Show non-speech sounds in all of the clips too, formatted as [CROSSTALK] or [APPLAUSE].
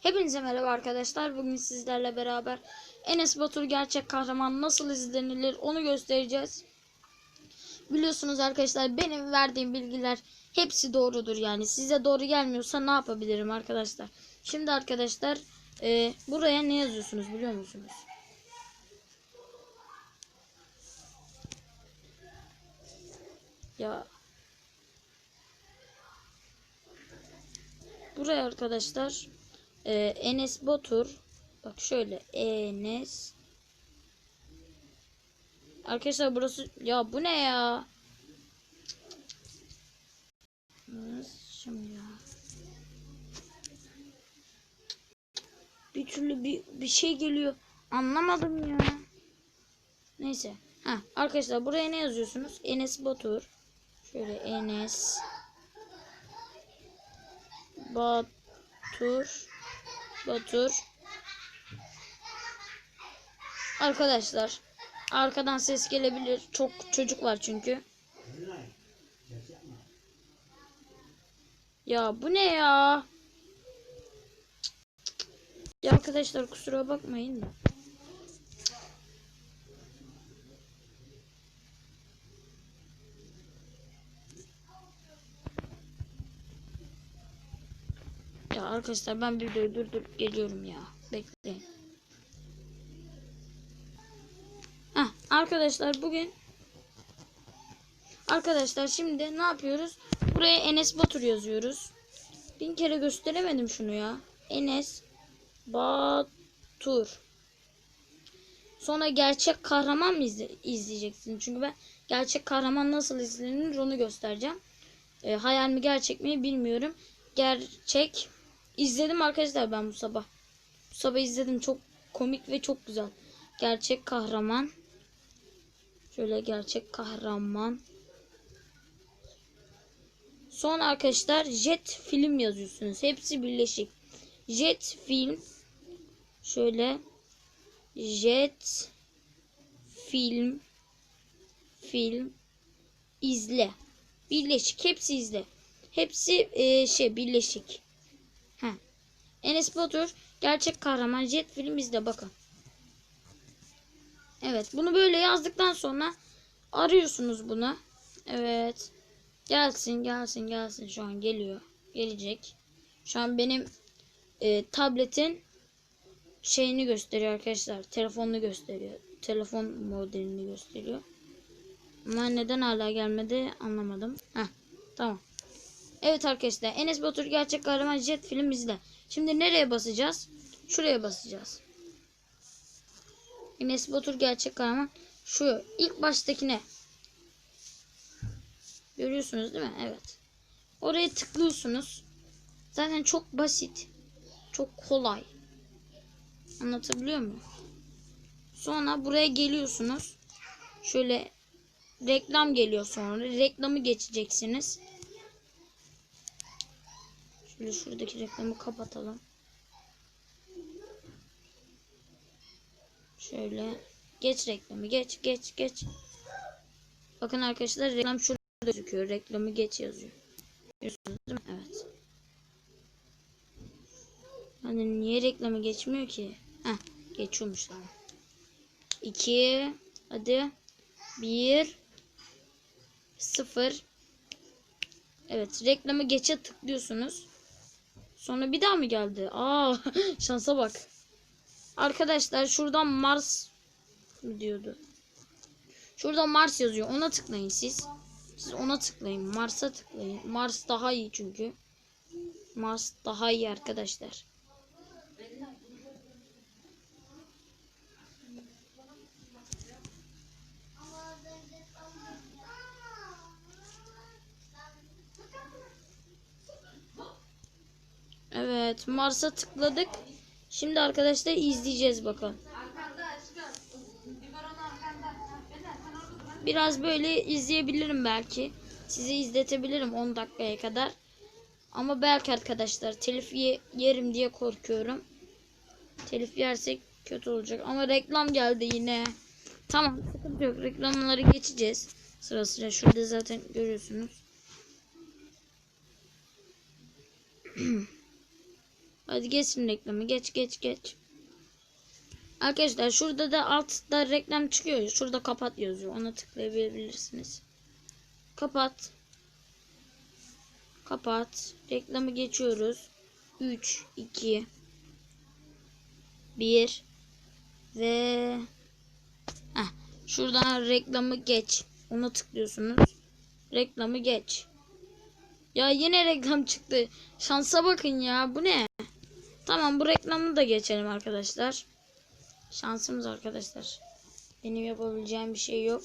Hepinize merhaba arkadaşlar. Bugün sizlerle beraber Enes Batur gerçek kahraman nasıl izlenilir onu göstereceğiz. Biliyorsunuz arkadaşlar benim verdiğim bilgiler hepsi doğrudur yani. Size doğru gelmiyorsa ne yapabilirim arkadaşlar? Şimdi arkadaşlar e, buraya ne yazıyorsunuz biliyor musunuz? Ya Buraya arkadaşlar e, Enes Batur. Bak şöyle. Enes. Arkadaşlar burası ya bu ne ya? Şimdi ya. Bir türlü bir, bir şey geliyor. Anlamadım ya. Neyse. Ha arkadaşlar buraya ne yazıyorsunuz? Enes Batur. Şöyle Enes Batur Batur Arkadaşlar arkadan ses gelebilir. Çok çocuk var çünkü. Ya bu ne ya? Ya arkadaşlar kusura bakmayın da. Ya arkadaşlar ben videoyu durdurup geliyorum ya. Bekleyin. Heh, arkadaşlar bugün Arkadaşlar şimdi ne yapıyoruz? Buraya Enes Batur yazıyoruz. Bin kere gösteremedim şunu ya. Enes Batur. Sonra gerçek kahraman mı izle izleyeceksin? Çünkü ben gerçek kahraman nasıl izlenir onu göstereceğim. E, hayal mi gerçek mi bilmiyorum. Gerçek İzledim arkadaşlar ben bu sabah. Bu sabah izledim. Çok komik ve çok güzel. Gerçek kahraman. Şöyle gerçek kahraman. Son arkadaşlar Jet film yazıyorsunuz. Hepsi birleşik. Jet film. Şöyle Jet film film izle. Birleşik. Hepsi izle. Hepsi e, şey birleşik. Enes Batur gerçek kahraman jet film izle bakın. Evet bunu böyle yazdıktan sonra arıyorsunuz bunu. Evet. Gelsin gelsin gelsin şu an geliyor. Gelecek. Şu an benim e, tabletin şeyini gösteriyor arkadaşlar. Telefonunu gösteriyor. Telefon modelini gösteriyor. Ama neden hala gelmedi anlamadım. Heh, tamam. Evet arkadaşlar Enes Batur gerçek kahraman jet film izle. Şimdi nereye basacağız? Şuraya basacağız. Enes Batur gerçek kahraman şu ilk baştakine. Görüyorsunuz değil mi? Evet. Oraya tıklıyorsunuz. Zaten çok basit. Çok kolay. Anlatabiliyor muyum? Sonra buraya geliyorsunuz. Şöyle reklam geliyor sonra. Reklamı geçeceksiniz. Şöyle şuradaki reklamı kapatalım. Şöyle geç reklamı geç geç geç. Bakın arkadaşlar reklam şurada gözüküyor. Reklamı geç yazıyor. Görüyorsunuz değil mi? Evet. Hani niye reklamı geçmiyor ki? Heh, geçiyormuş tamam. 2 hadi 1 0 Evet reklamı geçe tıklıyorsunuz. Sonra bir daha mı geldi? Aa [LAUGHS] şansa bak. Arkadaşlar şuradan Mars mı diyordu? Şurada Mars yazıyor. Ona tıklayın siz. Siz ona tıklayın. Mars'a tıklayın. Mars daha iyi çünkü. Mars daha iyi arkadaşlar. Evet Mars'a tıkladık. Şimdi arkadaşlar izleyeceğiz bakın. Biraz böyle izleyebilirim belki. Sizi izletebilirim 10 dakikaya kadar. Ama belki arkadaşlar telif ye yerim diye korkuyorum. Telif yersek kötü olacak. Ama reklam geldi yine. Tamam sıkıntı yok. Reklamları geçeceğiz. Sıra sıra şurada zaten görüyorsunuz. [CLEARS THROAT] Hadi geçsin reklamı. Geç geç geç. Arkadaşlar şurada da altta reklam çıkıyor. Şurada kapat yazıyor. Ona tıklayabilirsiniz. Kapat. Kapat. Reklamı geçiyoruz. 3, 2, 1 ve Heh, şuradan reklamı geç. Ona tıklıyorsunuz. Reklamı geç. Ya yine reklam çıktı. Şansa bakın ya. Bu ne? Tamam bu reklamı da geçelim arkadaşlar. Şansımız arkadaşlar. Benim yapabileceğim bir şey yok.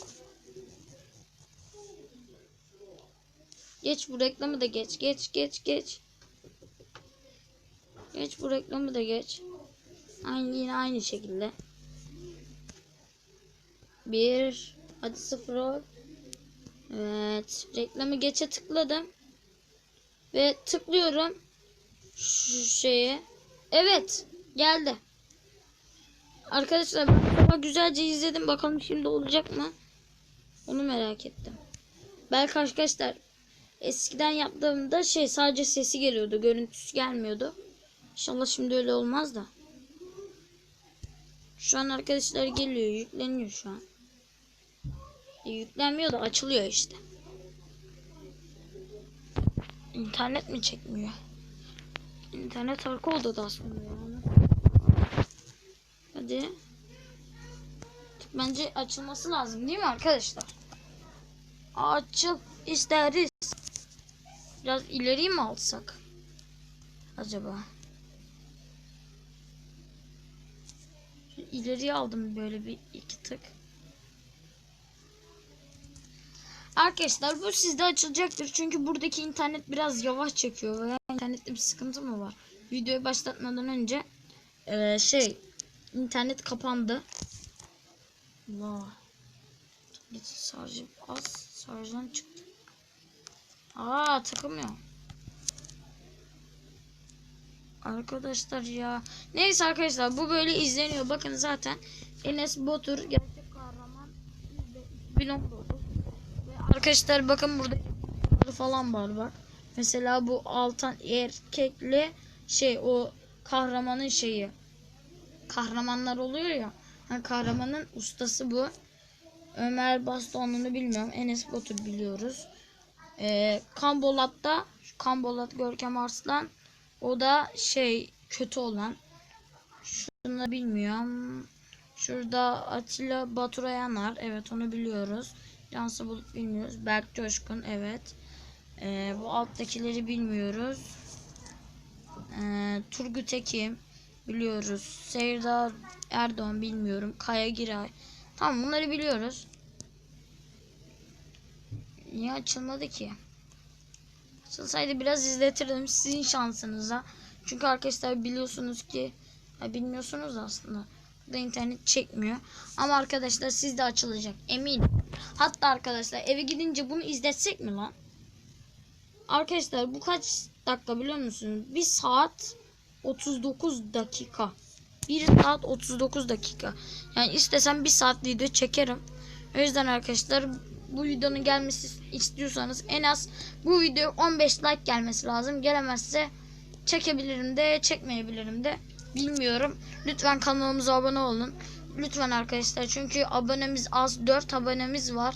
Geç bu reklamı da geç. Geç geç geç. Geç bu reklamı da geç. Aynı yine aynı şekilde. Bir. Hadi sıfır ol. Evet. Reklamı geçe tıkladım. Ve tıklıyorum. Şu şeye. Evet. Geldi. Arkadaşlar ben güzelce izledim. Bakalım şimdi olacak mı? Onu merak ettim. Belki arkadaşlar eskiden yaptığımda şey sadece sesi geliyordu. Görüntüsü gelmiyordu. İnşallah şimdi öyle olmaz da. Şu an arkadaşlar geliyor. Yükleniyor şu an. E, yüklenmiyor da açılıyor işte. İnternet mi çekmiyor? İnternet arka odada aslında yani. Hadi. Bence açılması lazım değil mi arkadaşlar? Açıl isteriz. Biraz ileri mi alsak? Acaba? İleriye aldım böyle bir iki tık. Arkadaşlar bu sizde açılacaktır. Çünkü buradaki internet biraz yavaş çekiyor. İnternette bir sıkıntı mı var? Videoyu başlatmadan önce eee, şey internet kapandı. Allah. Şarjı az. Şarjdan çıktı. Aa takılmıyor. Arkadaşlar ya. Neyse arkadaşlar bu böyle izleniyor. Bakın zaten Enes Batur gerçek kahraman %2019. Ve arkadaşlar bakın burada falan var bak. Mesela bu Altan erkekli şey o kahramanın şeyi. Kahramanlar oluyor ya. Ha, kahramanın ustası bu. Ömer Bastonlu'nu bilmiyorum. Enes Batur biliyoruz. Ee, Kambolat'ta Kambolat Görkem Arslan o da şey kötü olan. Şunu bilmiyorum. Şurada Atilla Baturayanar. Evet onu biliyoruz. Cansı Bulut bilmiyoruz. Berk Coşkun. Evet. Ee, bu alttakileri bilmiyoruz. Ee, Turgut Ekim. Biliyoruz. Serdar Erdoğan bilmiyorum. Kaya Giray. Tamam bunları biliyoruz. Niye açılmadı ki? Açılsaydı biraz izletirdim sizin şansınıza. Çünkü arkadaşlar biliyorsunuz ki ya bilmiyorsunuz aslında. Da internet çekmiyor. Ama arkadaşlar sizde açılacak eminim. Hatta arkadaşlar eve gidince bunu izletsek mi lan? Arkadaşlar bu kaç dakika biliyor musunuz? 1 saat 39 dakika. 1 saat 39 dakika. Yani istesem 1 saat video çekerim. O yüzden arkadaşlar bu videonun gelmesi istiyorsanız en az bu video 15 like gelmesi lazım. Gelemezse çekebilirim de çekmeyebilirim de bilmiyorum. Lütfen kanalımıza abone olun. Lütfen arkadaşlar çünkü abonemiz az 4 abonemiz var.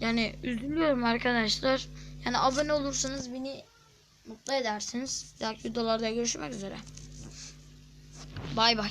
Yani üzülüyorum arkadaşlar. Yani abone olursanız beni mutlu edersiniz. Diğer videolarda görüşmek üzere. Bay bay.